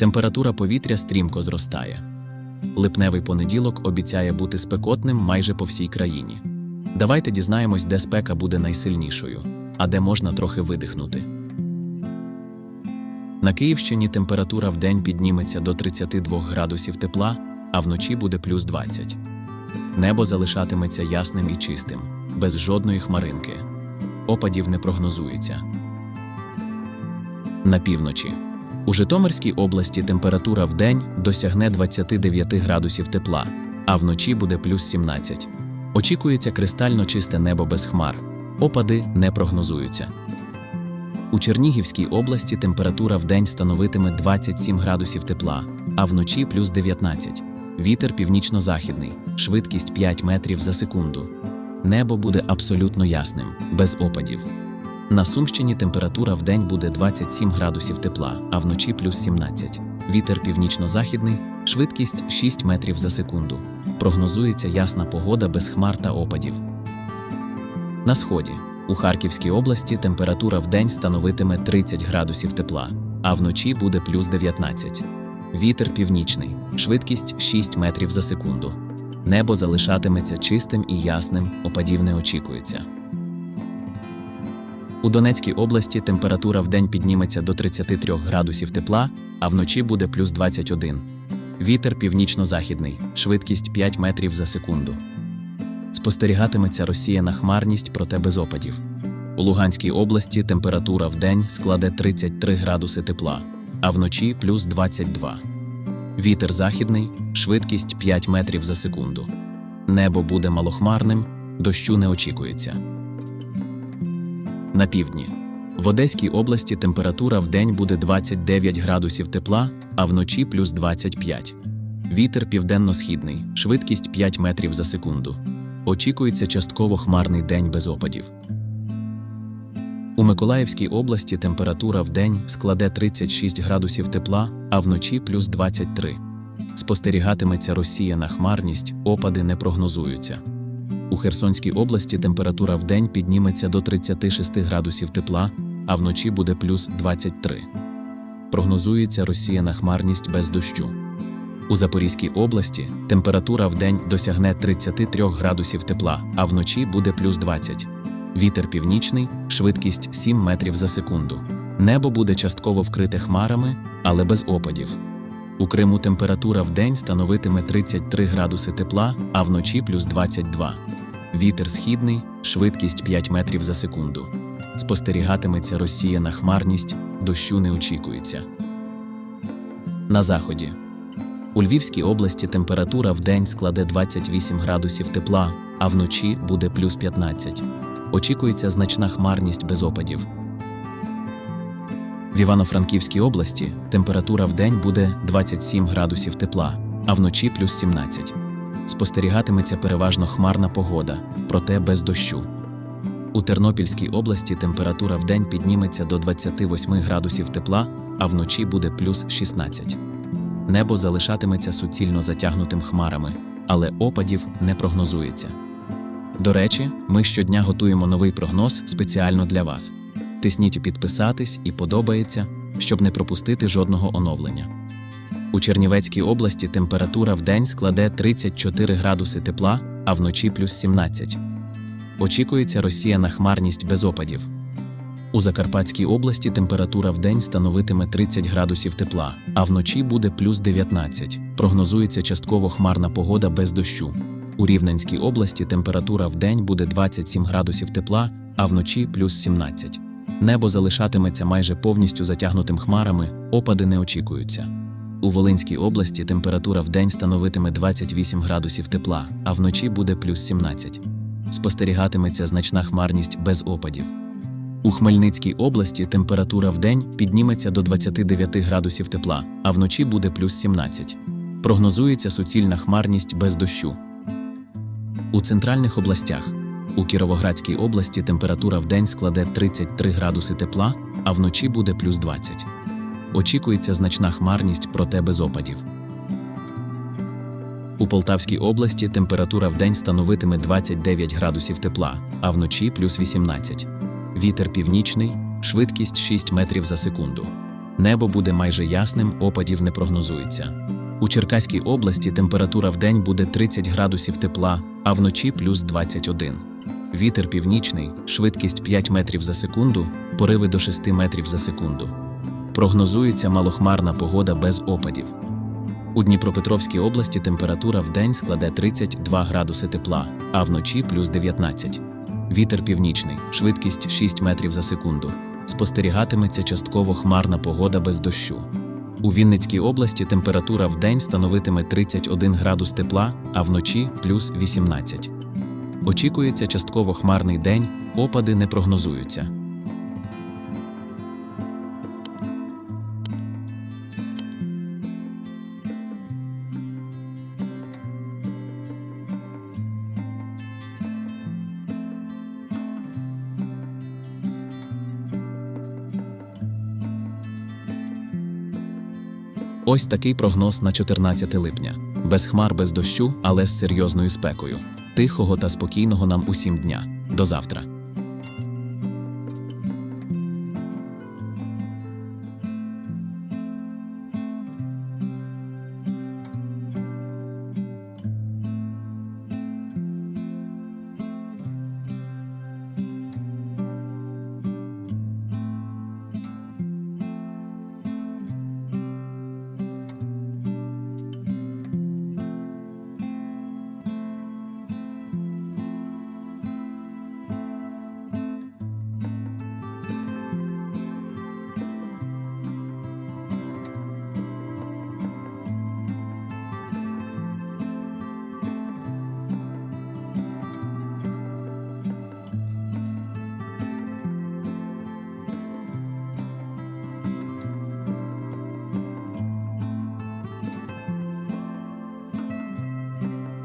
Температура повітря стрімко зростає. Липневий понеділок обіцяє бути спекотним майже по всій країні. Давайте дізнаємось, де спека буде найсильнішою, а де можна трохи видихнути. На Київщині температура вдень підніметься до 32 градусів тепла, а вночі буде плюс 20. Небо залишатиметься ясним і чистим, без жодної хмаринки. Опадів не прогнозується. На півночі. У Житомирській області температура вдень досягне 29 градусів тепла, а вночі буде плюс 17. Очікується кристально чисте небо без хмар. Опади не прогнозуються. У Чернігівській області температура вдень становитиме 27 градусів тепла, а вночі плюс 19. Вітер північно-західний, швидкість 5 метрів за секунду. Небо буде абсолютно ясним, без опадів. На Сумщині температура вдень буде 27 градусів тепла, а вночі плюс 17. Вітер північно-західний, швидкість 6 метрів за секунду. Прогнозується ясна погода без хмар та опадів. На сході. У Харківській області температура вдень становитиме 30 градусів тепла, а вночі буде плюс 19. Вітер північний, швидкість 6 метрів за секунду. Небо залишатиметься чистим і ясним, опадів не очікується. У Донецькій області температура вдень підніметься до 33 градусів тепла, а вночі буде плюс 21. Вітер північно-західний, швидкість 5 метрів за секунду. Спостерігатиметься розсіяна хмарність, проте без опадів. У Луганській області температура вдень складе 33 градуси тепла, а вночі плюс 22. Вітер західний, швидкість 5 метрів за секунду. Небо буде малохмарним, дощу не очікується. На півдні. В Одеській області температура вдень буде 29 градусів тепла, а вночі плюс 25. Вітер південно-східний, швидкість 5 метрів за секунду. Очікується частково хмарний день без опадів. У Миколаївській області температура вдень складе 36 градусів тепла, а вночі плюс 23. Спостерігатиметься розсіяна хмарність, опади не прогнозуються. У Херсонській області температура вдень підніметься до 36 градусів тепла, а вночі буде плюс 23. Прогнозується розсіяна хмарність без дощу. У Запорізькій області температура вдень досягне 33 градусів тепла, а вночі буде плюс 20. Вітер північний, швидкість 7 метрів за секунду. Небо буде частково вкрите хмарами, але без опадів. У Криму температура вдень становитиме 33 градуси тепла, а вночі плюс 22. Вітер східний, швидкість 5 метрів за секунду. Спостерігатиметься розсіяна хмарність, дощу не очікується. На заході. У Львівській області температура вдень складе 28 градусів тепла, а вночі буде плюс 15. Очікується значна хмарність без опадів. В Івано-Франківській області температура вдень буде 27 градусів тепла, а вночі плюс 17. Спостерігатиметься переважно хмарна погода, проте без дощу. У Тернопільській області температура вдень підніметься до 28 градусів тепла, а вночі буде плюс 16. Небо залишатиметься суцільно затягнутим хмарами, але опадів не прогнозується. До речі, ми щодня готуємо новий прогноз спеціально для вас. Тисніть підписатись і подобається, щоб не пропустити жодного оновлення. У Чернівецькій області температура вдень складе 34 градуси тепла, а вночі плюс 17. Очікується розсіяна хмарність без опадів. У Закарпатській області температура вдень становитиме 30 градусів тепла, а вночі буде плюс 19. Прогнозується частково хмарна погода без дощу. У Рівненській області температура вдень буде 27 градусів тепла, а вночі плюс 17. Небо залишатиметься майже повністю затягнутим хмарами, опади не очікуються. У Волинській області температура вдень становитиме 28 градусів тепла, а вночі буде плюс 17. Спостерігатиметься значна хмарність без опадів. У Хмельницькій області температура вдень підніметься до 29 градусів тепла, а вночі буде плюс 17. Прогнозується суцільна хмарність без дощу. У центральних областях у Кіровоградській області температура вдень складе 33 градуси тепла, а вночі буде плюс 20. Очікується значна хмарність, проте без опадів. У Полтавській області температура вдень становитиме 29 градусів тепла, а вночі плюс 18. Вітер північний, швидкість 6 метрів за секунду. Небо буде майже ясним, опадів не прогнозується. У Черкаській області температура вдень буде 30 градусів тепла, а вночі плюс 21. Вітер північний, швидкість 5 метрів за секунду, пориви до 6 метрів за секунду. Прогнозується малохмарна погода без опадів. У Дніпропетровській області температура вдень складе 32 градуси тепла, а вночі плюс 19. Вітер північний, швидкість 6 метрів за секунду. Спостерігатиметься частково хмарна погода без дощу. У Вінницькій області температура вдень становитиме 31 градус тепла, а вночі плюс 18. Очікується частково хмарний день, опади не прогнозуються. Ось такий прогноз на 14 липня. Без хмар, без дощу, але з серйозною спекою. Тихого та спокійного нам усім дня. До завтра.